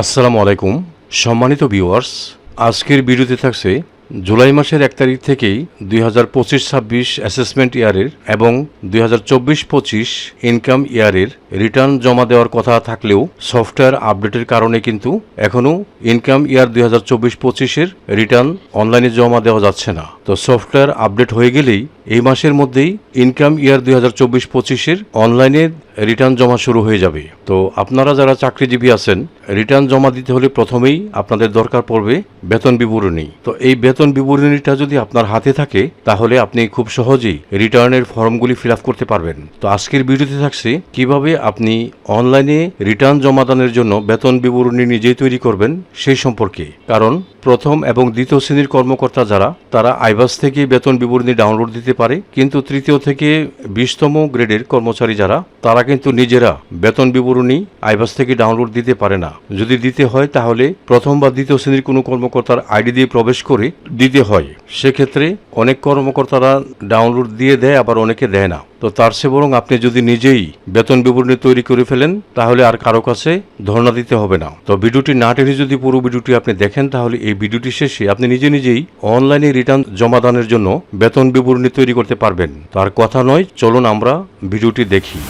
আসসালামু আলাইকুম। সম্মানিত ভিউয়ার্স, আজকের ভিডিওতে থাকছে জুলাই মাসের এক তারিখ থেকেই দুই হাজার পঁচিশ ছাব্বিশ অ্যাসেসমেন্ট ইয়ারের এবং দুই হাজার চব্বিশ পঁচিশ ইনকাম ইয়ারের রিটার্ন জমা দেওয়ার কথা থাকলেও সফটওয়্যার আপডেটের কারণে কিন্তু এখনও ইনকাম ইয়ার দুই হাজার চব্বিশ পঁচিশের রিটার্ন অনলাইনে জমা দেওয়া যাচ্ছে না। তো সফটওয়্যার আপডেট হয়ে গেলেই এই মাসের মধ্যেই ইনকাম ইয়ার দুই হাজার চব্বিশ পঁচিশের অনলাইনে রিটার্ন জমা শুরু হয়ে যাবে। তো আপনারা যারা চাকরিজীবী আছেন রিটার্ন জমা দিতে হলে প্রথমেই আপনাদের দরকার পড়বে বেতন বিবরণী। তো এই বেতন বিবরণীটা যদি আপনার হাতে থাকে, তাহলে আপনি খুব সহজেই রিটার্নের ফর্মগুলি ফিল করতে পারবেন। তো আজকের ভিডিওতে থাকছে কীভাবে আপনি অনলাইনে রিটার্ন জমাদানের জন্য বেতন বিবরণী নিজেই তৈরি করবেন সেই সম্পর্কে। কারণ প্রথম এবং দ্বিতীয় শ্রেণির কর্মকর্তা যারা, তারা আইবাস থেকে বেতন বিবরণী ডাউনলোড দিতে পারে, কিন্তু তৃতীয় থেকে বিশতম গ্রেডের কর্মচারী যারা, তারা কিন্তু নিজেরা বেতন বিবরণী আইবাস থেকে ডাউনলোড দিতে পারে না। যদি দিতে হয়, তাহলে প্রথম বা দ্বিতীয় শ্রেণির কোনো কর্মকর্তার আইডি দিয়ে প্রবেশ করে দিতে হয়। সেক্ষেত্রে অনেক কর্মকর্তারা ডাউনলোড দিয়ে দেয়, আবার অনেকে দেয় না। তো তার সে বরং আপনি যদি নিজেই বেতন বিবরণী তৈরি করে ফেলেন, তাহলে আর কারও কাছে ধর্ণা দিতে হবে না। তো ভিডিওটি না টেনে যদি পুরো ভিডিওটি আপনি দেখেন, তাহলে এই ভিডিওটি শেষে আপনি নিজে নিজেই অনলাইনে রিটার্ন জমা দানের জন্য বেতন বিবরণী তৈরি করতে পারবেন। তার কথা নয়, চলুন আমরা ভিডিওটি দেখি।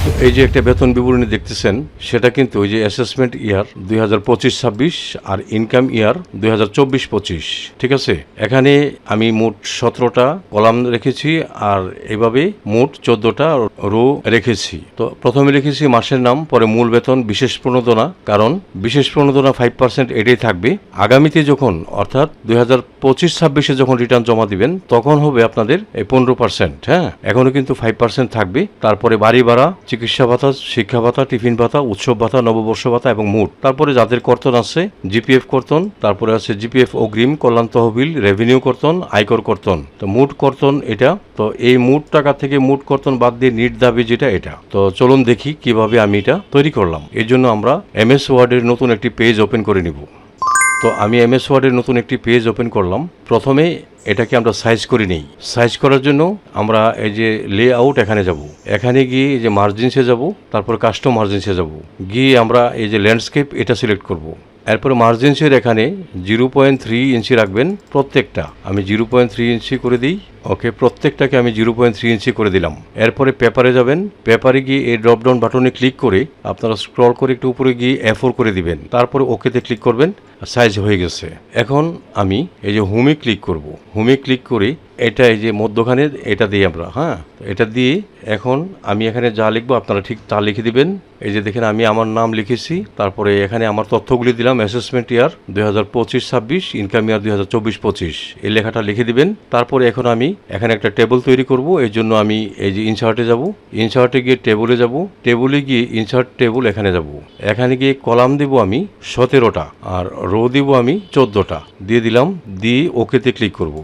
এই যে একটা বেতন বিবরণী দেখতেছেন, সেটা কিন্তু ওই যে অ্যাসেসমেন্ট ইয়ার দুই হাজার পঁচিশ ছাব্বিশ আর ইনকাম ইয়ার দুই হাজার চব্বিশ পঁচিশ। ঠিক আছে? এখানে আমি মোট সতেরোটা কলাম রেখেছি আর এভাবে মোট চোদ্দটা রো রেখেছি। তো প্রথমে লিখেছি মাসের নাম, পরে মূল বেতন, বিশেষ প্রণোদনা, কারণ বিশেষ প্রণোদনা ফাইভ পার্সেন্ট এটাই থাকবে। আগামীতে যখন, অর্থাৎ দুই হাজার পঁচিশ ছাব্বিশে যখন রিটার্ন জমা দিবেন, তখন হবে আপনাদের পনেরো পার্সেন্ট হ্যাঁ? এখনও কিন্তু ফাইভ পার্সেন্ট থাকবে। তারপরে বাড়ি ভাড়া চিকিৎসা ভাতা, শিক্ষা ভাতা, টিফিন ভাতা, উৎসব ভাতা, নববর্ষ ভাতা এবং মুট তারপরে যাদের কর্তন আছে, জিপিএফ কর্তন, তারপরে আছে জিপিএফ অগ্রিম, কল্যাণ তহবিল, রেভিনিউ কর্তন, আয়কর কর্তন। তো মুট কর্তন এটা। তো এই মুট টাকা থেকে মুট কর্তন বাদ দিয়ে নিট দাবি যেটা এটা। তো চলুন দেখি কীভাবে আমি এটা তৈরি করলাম। এর জন্য আমরা এমএস ওয়ার্ডের নতুন একটি পেজ ওপেন করে নিব। তো আমি এমএস ওয়ার্ডের নতুন একটি পেজ ওপেন করলাম। প্রথমে এটাকে আমরা সাইজ করে নিই। সাইজ করার জন্য আমরা এই যে লে আউট এখানে যাব। এখানে গিয়ে এই যে মার্জিনসে যাব, তারপর কাস্টম মার্জিনসে যাব। গিয়ে আমরা এই যে ল্যান্ডস্কেপ এটা সিলেক্ট করব। এরপরে মার্জিনসের এখানে জিরো পয়েন্ট থ্রি ইঞ্চি রাখবেন প্রত্যেকটা। আমি জিরো পয়েন্ট থ্রি ইঞ্চি করে দিই। ওকে, প্রত্যেকটাকে আমি জিরো পয়েন্ট থ্রি ইঞ্চি করে দিলাম। এরপরে পেপারে যাবেন, পেপারে গিয়ে এই ড্রপডাউন বাটনে ক্লিক করে আপনারা স্ক্রল করে একটু উপরে গিয়ে এফোর করে দিবেন। তারপরে ওকেতে ক্লিক করবেন সাইজ হয়ে গেছে। এখন আমি এই যে হোমে ক্লিক করব। হোমে ক্লিক করে এটা এই যে মধ্যখানে, এটা দিই আমরা হ্যাঁ? এটা দিয়ে এখন আমি এখানে যা লিখব আপনারা ঠিক তা লিখে দিবেন। এই যে দেখেন আমি আমার নাম লিখেছি, তারপরে এখানে আমার তথ্যগুলি দিলাম অ্যাসেসমেন্ট ইয়ার দুই হাজার পঁচিশ ছাব্বিশ ইনকাম ইয়ার দুই হাজার চব্বিশ পঁচিশ। এই লেখাটা লিখে দিবেন। তারপরে এখন আমি এখানে একটা টেবিল তৈরি করব, এর জন্য আমি এই যে ইনসার্টে যাব। ইনসার্টে গিয়ে টেবলে যাব। টেবলে গিয়ে ইনসার্ট টেবল এখানে যাব। এখানে গিয়ে কলাম দেব আমি সতেরোটা আর রো দিব আমি চোদ্দোটা। দিয়ে দিলাম, দিয়ে ওকেতে ক্লিক করব।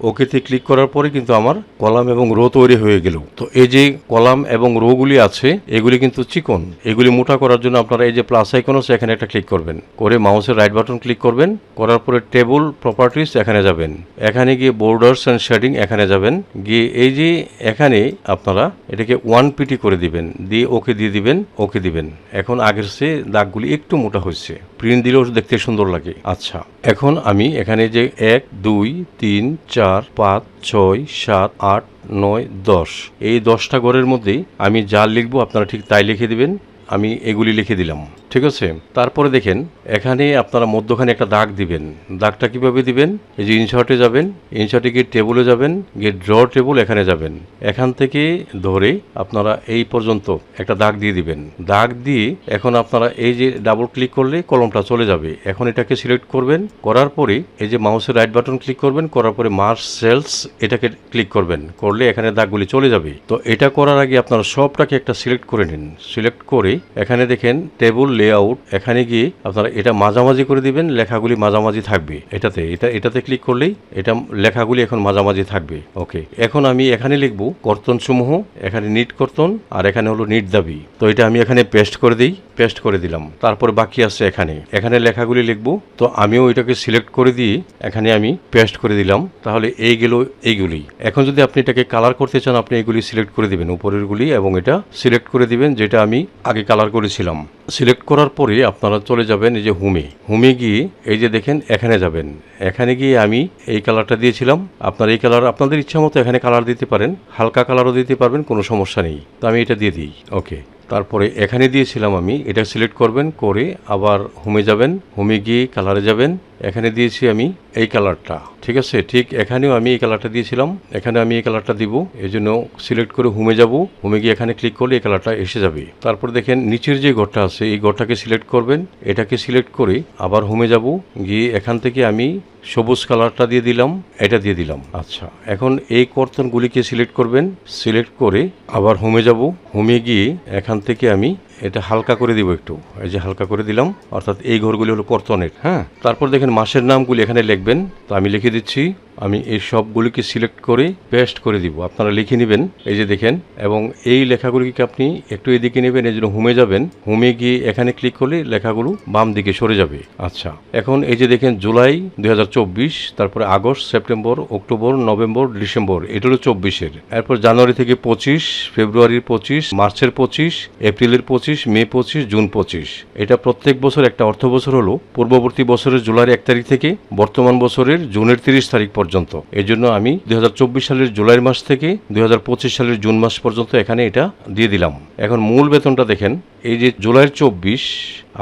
ওকেতে ক্লিক করার পরে কিন্তু আমার কলাম এবং রো তৈরি হয়ে গেল। তো এই যে কলাম এবং রোগুলি আছে, এগুলি কিন্তু চিকন। এগুলি মোটা করার জন্য আপনারা এই যে প্লাস আইকন আছে, এখানে একটা ক্লিক করবেন। করে মাউসের রাইট বাটন ক্লিক করবেন। করার পরে টেবল প্রপার্টিস এখানে যাবেন। এখানে গিয়ে বোর্ডার্স অ্যান্ড শেডিং এখানে যাবেন। গিয়ে এই যে এখানে আপনারা এটাকে ওয়ান পিটি করে দিবেন। দিয়ে ওকে দিয়ে দিবেন, ওকে দিবেন। এখন আগের সে দাগগুলি একটু মোটা হয়েছে। প্রিন্ট দিলেও দেখতে সুন্দর লাগে। আচ্ছা এখন আমি এখানে যে এক, দুই, তিন, চার পাঁচ, ছয়, সাত, আট, নয়, দশ। এই দশটা ঘরের মধ্যেই আমি যা লিখব আপনারা ঠিক তাই লিখে দেবেন, আমি এগুলি লিখে দিলাম। ঠিক আছে, তারপরে দেখেন, এখানে আপনারা মধ্যখানে একটা দাগ দিবেন। দাগটা কীভাবে দিবেন? এই যে ইনশর্টে যাবেন ইনশর্টে গিয়ে টেবলে যাবেন, গিয়ে ড্র টেবল এখানে যাবেন। এখান থেকে ধরে আপনারা এই পর্যন্ত একটা দাগ দিয়ে দিবেন। দাগ দিয়ে এখন আপনারা এই যে ডাবল ক্লিক করলে কলমটা চলে যাবে। এখন এটাকে সিলেক্ট করবেন, করার পরে এই যে মাউসের রাইট বাটন ক্লিক করবেন, করার পরে মার্চ সেলস এটাকে ক্লিক করবেন। করলে এখানে দাগগুলি চলে যাবে। তো এটা করার আগে আপনারা সবটাকে একটা সিলেক্ট করে নিন। সিলেক্ট করে এখানে দেখেন টেবল লেআউট এখানে গিয়ে আপনারা এটা মাঝামাঝি করে দিবেন, লেখাগুলি মাঝামাঝি থাকবে। এটাতে, এটা, এটাতে ক্লিক করলেই এটা লেখাগুলি এখন মাঝামাঝি থাকবে। ওকে এখন আমি এখানে লিখব কর্তন সমূহ এখানে নিট কর্তন আর এখানে হলো নিট দাবি। তো এটা আমি এখানে পেস্ট করে দিই পেস্ট করে দিলাম। তারপর বাকি আছে এখানে। এখানে লেখাগুলি লিখব। তো আমিও এটাকে সিলেক্ট করে দিয়ে এখানে আমি পেস্ট করে দিলাম। তাহলে এই গেল এইগুলি। এখন যদি আপনি এটাকে কালার করতে চান, আপনি এগুলি সিলেক্ট করে দিবেন, উপরেরগুলি, এবং এটা সিলেক্ট করে দিবেন, যেটা আমি আগে কালার করেছিলাম। সিলেক্ট করার পরে আপনারা চলে যাবেন এই যে হুমে। হুমে গিয়ে এই যে দেখেন, এখানে যাবেন। এখানে গিয়ে আমি এই কালারটা দিয়েছিলাম। আপনার এই কালার আপনাদের ইচ্ছা মতো এখানে কালার দিতে পারেন, হালকা কালারও দিতে পারবেন, কোনো সমস্যা নেই। তো আমি এটা দিয়ে দিই। ওকে। তারপরে এখানে দিয়েছিলাম আমি, এটা সিলেক্ট করবেন, করে আবার হোমে যাবেন, হোমে গিয়ে কালারে যাবেন। এখানে দিয়েছি আমি এই কালারটা, ঠিক আছে? ঠিক এখানেও আমি এই কালারটা দিয়েছিলাম, এখানে আমি এই কালারটা দিব, এই জন্য সিলেক্ট করে হোমে যাব। হোমে গিয়ে এখানে ক্লিক করলে এই কালারটা এসে যাবে। তারপর দেখেন নিচের যে ঘরটা আছে, এই ঘরটাকে সিলেক্ট করবেন, এটাকে সিলেক্ট করে আবার হোমে যাব। গিয়ে এখান থেকে আমি সবুজ কালারটা দিয়ে দিলাম এটা দিয়ে দিলাম। আচ্ছা। এখন এই কর্তনগুলিকে সিলেক্ট করবেন। সিলেক্ট করে আবার হোমে যাব। হোমে গিয়ে এখান থেকে আমি এটা হালকা করে দিব একটু। এই যে হালকা করে দিলাম অর্থাৎ এই ঘরগুলি হলো কর্তনের হ্যাঁ? তারপর দেখেন মাসের নামগুলি এখানে লিখবেন। তো আমি লিখে দিচ্ছি আমি এই সবগুলিকে সিলেক্ট করে পেস্ট করে দিব। আপনারা লিখে নেবেন, এই যে দেখেন, এবং এই লেখাগুলিকে আপনি একটু এদিকে নেবেন, এই জন্য হোমে যাবেন। হোমে গিয়ে এখানে ক্লিক করলে লেখাগুলো বাম দিকে সরে যাবে। আচ্ছা এখন এই যে দেখেন, জুলাই দু হাজার চব্বিশ, তারপরে August, September, October, November, December, এটা হলো চব্বিশের। এরপর জানুয়ারি থেকে পঁচিশ, ফেব্রুয়ারির পঁচিশ, মার্চের পঁচিশ, এপ্রিলের পঁচিশ, মে পঁচিশ, জুন পঁচিশ। এটা প্রত্যেক বছর একটা অর্থ বছর হলো। পূর্ববর্তী বছরের জুলাইয়ের এক তারিখ থেকে বর্তমান বছরের জুনের তিরিশ তারিখ পর্যন্ত। এজন্য জন্য আমি দুই হাজার চব্বিশ সালের জুলাই মাস থেকে দুই হাজার পঁচিশ সালের জুন মাস পর্যন্ত এখানে এটা দিয়ে দিলাম। এখন মূল বেতনটা দেখেন। এই যে জুলাইয়ের চব্বিশ,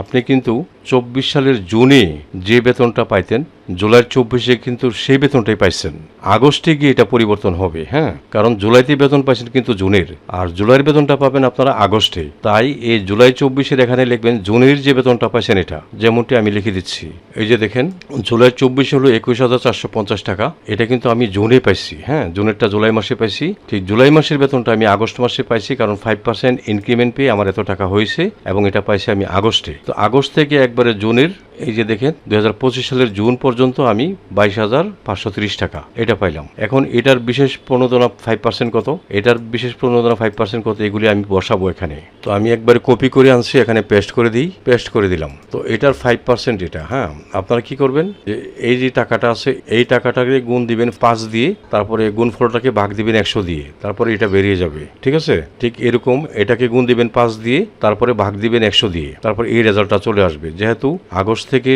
আপনি কিন্তু চব্বিশ সালের জুনে যে বেতনটা পাইতেন জুলাই চব্বিশে কিন্তু সেই বেতনটাই পাইছেন। আগস্টে গিয়ে এটা পরিবর্তন হবে হ্যাঁ? কারণ জুলাইতে বেতন পাইছেন কিন্তু জুনের। আর জুলাইয়ের বেতনটা পাবেন আপনারা আগস্টে। তাই এই জুলাই চব্বিশের এখানে লিখবেন জুনের যে বেতনটা পাইছেন এটা, যেমনটি আমি লিখে দিচ্ছি। এই যে দেখেন, জুলাই চব্বিশ হলো একুশ হাজার চারশো পঞ্চাশ টাকা। এটা কিন্তু আমি জুনে পাইছি হ্যাঁ? জুনেরটা জুলাই মাসে পাইছি। ঠিক জুলাই মাসের বেতনটা আমি আগস্ট মাসে পাইছি, কারণ ফাইভ পার্সেন্ট ইনক্রিমেন্ট পেয়ে আমার এত টাকা হয়েছে। এবং এটা পাইছি আমি আগস্টে। তো আগস্ট থেকে একবারে জুনের এই যে দেখেন, দুই হাজার পঁচিশ সালের জুন পর্যন্ত আমি বাইশ হাজার পাঁচশো ত্রিশ টাকা এটা পাইলাম। এখন এটার বিশেষ প্রণোদনা ফাইভ পার্সেন্ট কত? এটার বিশেষ প্রণোদনা ফাইভ পার্সেন্ট কত? এগুলি আমি বসাবো এখানে। তো আমি একবারে কপি করে আনছি, এখানে পেস্ট করে দিই পেস্ট করে দিলাম। তো এটার ফাইভ পার্সেন্ট এটা হ্যাঁ? আপনারা কি করবেন? যে এই যে টাকাটা আছে, এই টাকাটাকে গুণ দিবেন পাঁচ দিয়ে, তারপরে গুণ ফলটাকে ভাগ দিবেন একশো দিয়ে, তারপরে এটা বেরিয়ে যাবে। ঠিক আছে? ঠিক এরকম এটাকে গুণ দিবেন পাঁচ দিয়ে, তারপরে ভাগ দিবেন একশো দিয়ে, তারপর এই রেজাল্টটা চলে আসবে। যেহেতু আগস্ট থেকে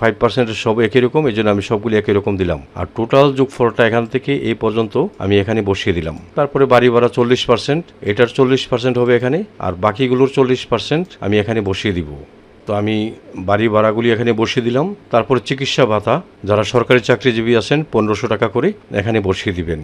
ফাইভ পার্সেন্টের সব একই রকম এই জন্য আমি সবগুলি একই রকম দিলাম। আর টোটাল যোগফলটা এখান থেকে এই পর্যন্ত আমি এখানে বসিয়ে দিলাম। তারপরে বাড়ি ভাড়া চল্লিশ পার্সেন্ট এটার চল্লিশ পার্সেন্ট হবে এখানে, আর বাকিগুলোর চল্লিশ পার্সেন্ট আমি এখানে বসিয়ে দিব। তো আমি বাড়ি ভাড়াগুলি এখানে বসিয়ে দিলাম। তারপর চিকিৎসা ভাতা, যারা সরকারি চাকরিজীবী আছেন, পনেরোশো টাকা করে এখানে বসিয়ে দিবেন।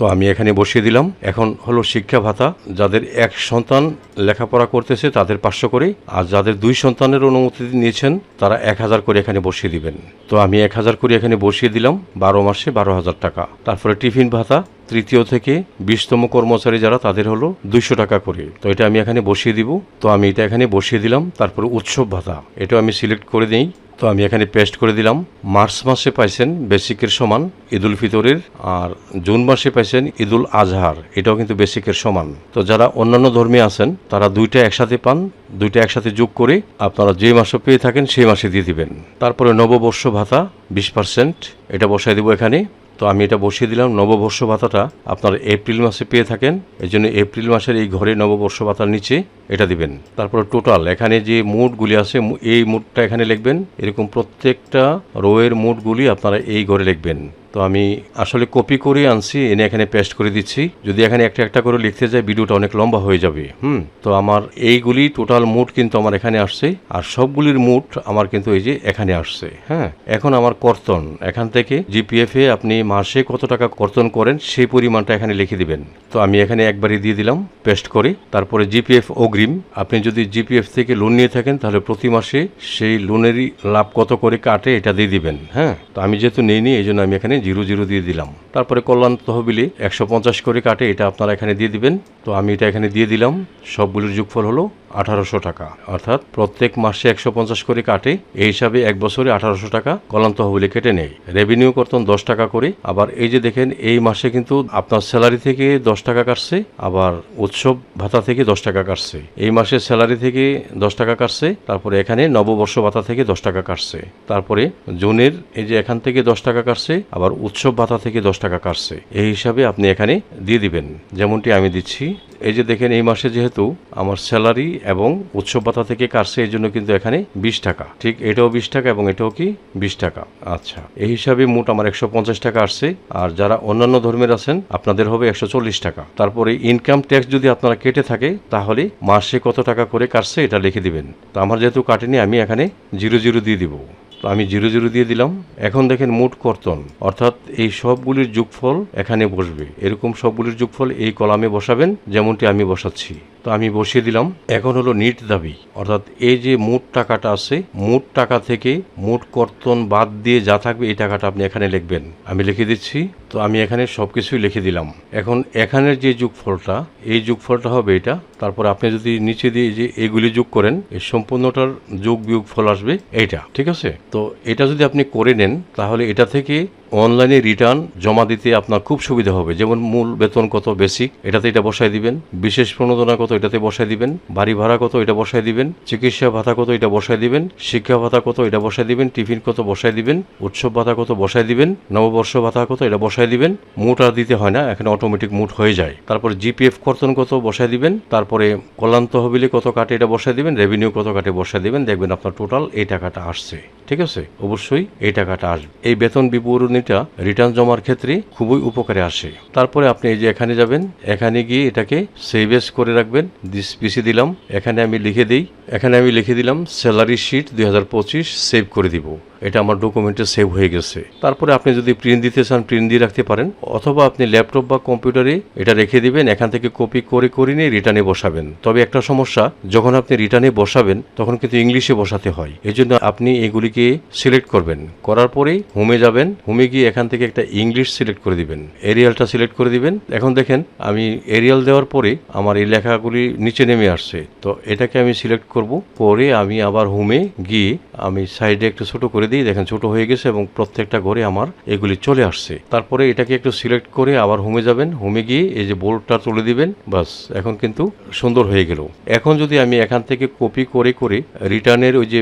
তো আমি এখানে বসিয়ে দিলাম। এখন হলো শিক্ষা ভাতা। যাদের এক সন্তান লেখাপড়া করতেছে, তাদের পাঁচশো করে। আর যাদের দুই সন্তানের অনুমতি নিয়েছেন, তারা এক হাজার করে এখানে বসিয়ে দিবেন। তো আমি এক হাজার করে এখানে বসিয়ে দিলাম, বারো মাসে বারো হাজার টাকা। তারপরে টিফিন ভাতা, তৃতীয় থেকে বিশতম কর্মচারী যারা, তাদের হলো দুইশো টাকা করে। তো এটা আমি এখানে বসিয়ে দিব। তো আমি এটা এখানে বসিয়ে দিলাম। তারপরে উৎসব ভাতা এটা আমি সিলেক্ট করে দিই। তো আমি এখানে পেস্ট করে দিলাম। মার্চ মাসে পাইছেন বেসিকের সমান ঈদুল ফিতরের আর জুন মাসে পাইছেন ঈদুল আজহার। এটাও কিন্তু বেসিকের সমান। তো যারা অন্যান্য ধর্মে আছেন, তারা দুইটা একসাথে পান, দুইটা একসাথে যোগ করে আপনারা যে মাসে পেয়ে থাকেন, সেই মাসে দিয়ে দিবেন। তারপরে নববর্ষ ভাতা, বিশ পার্সেন্ট। এটা বসাই দেবো এখানে। তো আমি এটা বসিয়ে দিলাম। নববর্ষ ভাতাটা আপনারা এপ্রিল মাসে পেয়ে থাকেন। এই জন্য এপ্রিল মাসের এই ঘরে নববর্ষ ভাতার নিচে এটা দিবেন। তারপরে টোটাল এখানে যে মুডগুলি আছে, এই মুডটা এখানে লিখবেন। এরকম প্রত্যেকটা রোয়ের মুডগুলি আপনারা এই ঘরে লিখবেন। তো আমি আসলে কপি করে আনছি, এনে এখানে পেস্ট করে দিচ্ছি। যদি এখানে একটা একটা করে লিখতে যাই, ভিডিওটা অনেক লম্বা হয়ে যাবে। হুম? তো আমার এইগুলি টোটাল মুড কিন্তু আমার এখানে আসছে, আর সবগুলির মুড আমার কিন্তু এই যে এখানে আসছে হ্যাঁ? এখন আমার কর্তন, এখান থেকে জিপিএফ আপনি মাসে কত টাকা কর্তন করেন, সেই পরিমাণটা এখানে লিখে দিবেন। তো আমি এখানে একবারই দিয়ে দিলাম পেস্ট করে। তারপরে জিপিএফ অগ্রিম, আপনি যদি জিপিএফ থেকে লোন নিয়ে থাকেন, তাহলে প্রতি মাসে সেই লোনেরই লাভ কত করে কাটে, এটা দিয়ে দিবেন হ্যাঁ? তো আমি যেহেতু নেইনি, এই জন্য আমি এখানে জিরো জিরো দিয়ে দিলাম। তারপরে কল্যাণ তহবিলে একশো পঞ্চাশ করে কাটে, এটা আপনারা এখানে দিয়ে দিবেন। তো আমি এটা এখানে দিয়ে দিলাম, সবগুলোর যোগফল হলো আঠারোশো টাকা। অর্থাৎ প্রত্যেক মাসে একশো পঞ্চাশ করে কাটে। এই হিসাবে এক বছরে আঠারোশো টাকা কল্যাণ তহবিলে কেটে নেয়। রেভিনিউ কর্তন দশ টাকা করে। আবার এই যে দেখেন, এই মাসে কিন্তু আপনার স্যালারি থেকে দশ টাকা কাটছে, আবার উৎসব ভাতা থেকে দশ টাকা কাটছে। এই মাসে স্যালারি থেকে দশ টাকা কাটছে, তারপরে এখানে নববর্ষ ভাতা থেকে দশ টাকা কাটছে। তারপরে জুনের এই যে এখান থেকে দশ টাকা কাটছে, আবার উৎসব ভাতা থেকে দশ টাকা কাটছে। এই হিসাবে আপনি এখানে দিয়ে দিবেন। যেমনটি আমি দিচ্ছি এই যে দেখেন, এই মাসে যেহেতু আমার স্যালারি এবং উৎসব ভাতা থেকে কাটছে, এই জন্য কিন্তু এখানে বিশ টাকা। ঠিক এটাও বিশ টাকা এবং এটাও কি বিশ টাকা? আচ্ছা এই হিসাবে মোট আমার একশো পঞ্চাশ টাকা আসছে। আর যারা অন্যান্য ধর্মের আছেন, আপনাদের হবে একশো চল্লিশ টাকা। তারপরে ইনকাম ট্যাক্স যদি আপনারা কেটে থাকে, তাহলে মাসে কত টাকা করে কাটছে, এটা লিখে দিবেন। তো আমার যেহেতু কাটেনি, আমি এখানে জিরো জিরো দিয়ে দিব। তো আমি জিরো জিরো দিয়ে দিলাম। এখন দেখেন মোট কর্তন। অর্থাৎ এই সবগুলির যোগফল এখানে বসবে। এরকম সবগুলির যোগফল এই কলামে বসাবেন, যেমনটি আমি বসাচ্ছি। তো আমি বসিয়ে দিলাম। এখন হলো নিট দাবি। অর্থাৎ এই যে মোট টাকাটা আছে, মোট টাকা থেকে মোট কর্তন বাদ দিয়ে যা থাকবে এই টাকাটা আপনি এখানে লিখবেন। আমি লিখে দিচ্ছি। তো আমি এখানে সব কিছুই লিখে দিলাম। এখন এখানের যে যোগফলটা, এই যোগফলটা হবে এটা। তারপর আপনি যদি নিচে দিয়ে যে এগুলি যোগ করেন, এই সম্পূর্ণটার যোগ বিয়োগ ফল আসবে এইটা, ঠিক আছে? তো এটা যদি আপনি করে নেন, তাহলে এটা থেকে অনলাইনে রিটার্ন জমা দিতে আপনার খুব সুবিধা হবে যেমন মূল বেতন কত বেসিক এটাতে এটা বসায় দিবেন বিশেষ প্রণোদনা কত এটাতে বসায় দিবেন বাড়ি ভাড়া কত এটা বসায় দিবেন চিকিৎসা ভাতা কত এটা বসায় দিবেন শিক্ষা ভাতা কত এটা বসায় দিবেন টিফিন কত বসায় দিবেন উৎসব ভাতা কত বসায় দিবেন নববর্ষ ভাতা কত এটা বসায় দিবেন মুট আর দিতে হয় না এখানে অটোমেটিক মুট হয়ে যায় তারপরে জিপিএফ কর্তন কত বসায় দিবেন তারপরে কল্যাণ তহবিলে কত কাটে এটা বসায় দিবেন রেভিনিউ কত কাটে বসায় দিবেন দেখবেন আপনার টোটাল এই টাকাটা আসছে ঠিক আছে, অবশ্যই এই টাকাটা আসবে। এই বেতন বিবরণীটা রিটার্ন জমার ক্ষেত্রে খুবই উপকারে আসে। তারপরে আপনি এই যে এখানে যাবেন, এখানে গিয়ে এটাকে সেভেস করে রাখবেন। দিস পিসি দিলাম, এখানে আমি লিখে দিই এখানে আমি লিখে দিলাম স্যালারি শিট দুই হাজার পঁচিশ সেভ করে দিব। এটা আমার ডকুমেন্টে সেভ হয়ে গেছে। তারপরে আপনি যদি প্রিন্ট দিতে চান প্রিন্ট দিয়ে রাখতে পারেন, অথবা আপনি ল্যাপটপ বা কম্পিউটারে এটা রেখে দিবেন, এখান থেকে কপি করে করে নিয়ে রিটার্নে বসাবেন। তবে একটা সমস্যা, যখন আপনি রিটার্নে বসাবেন, তখন কিন্তু ইংলিশে বসাতে হয়। এই জন্য আপনি এগুলিকে সিলেক্ট করবেন। করার পরেই হোমে যাবেন হোমে গিয়ে এখান থেকে একটা ইংলিশ সিলেক্ট করে দিবেন। এরিয়ালটা সিলেক্ট করে দিবেন। এখন দেখেন, আমি এরিয়াল দেওয়ার পরে আমার এই লেখাগুলি নিচে নেমে আসছে। তো এটাকে আমি সিলেক্ট করব। করে আমি আবার হোমে গিয়ে আমি সাইডে একটু ছোট করে দিই। দেখেন, ছোট হয়ে গেছে এবং প্রত্যেকটা ঘরে আমার এগুলি চলে আসছে। তারপরে এটাকে একটু সিলেক্ট করে আবার হোমে যাবেন। হোমে গিয়ে এই যে বোল্ডটা তুলে দিবেন বাস এখন কিন্তু সুন্দর হয়ে গেল। এখন যদি আমি এখান থেকে কপি করে করে রিটার্নের ওই যে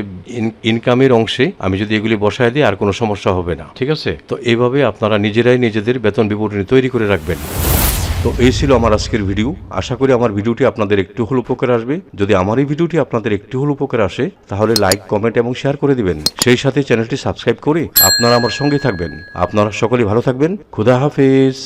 ইনকামের অংশে আমি যদি এগুলি বসায় দিই, আর কোনো সমস্যা হবে না। ঠিক আছে? তো এইভাবে আপনারা নিজেরাই নিজেদের বেতন বিবরণী তৈরি করে রাখবেন। তো এই ছিল আমার আজকের ভিডিও। আশা করি আমার ভিডিওটি আপনাদের একটু হল উপকার আসবে। যদি আমার এই ভিডিওটি আপনাদের একটু হল উপকার আসে, তাহলে লাইক, কমেন্ট এবং শেয়ার করে দিবেন। সেই সাথে চ্যানেলটি সাবস্ক্রাইব করে আপনারা আমার সঙ্গে থাকবেন। আপনারা সকলে ভালো থাকবেন। খুদা হাফেজ।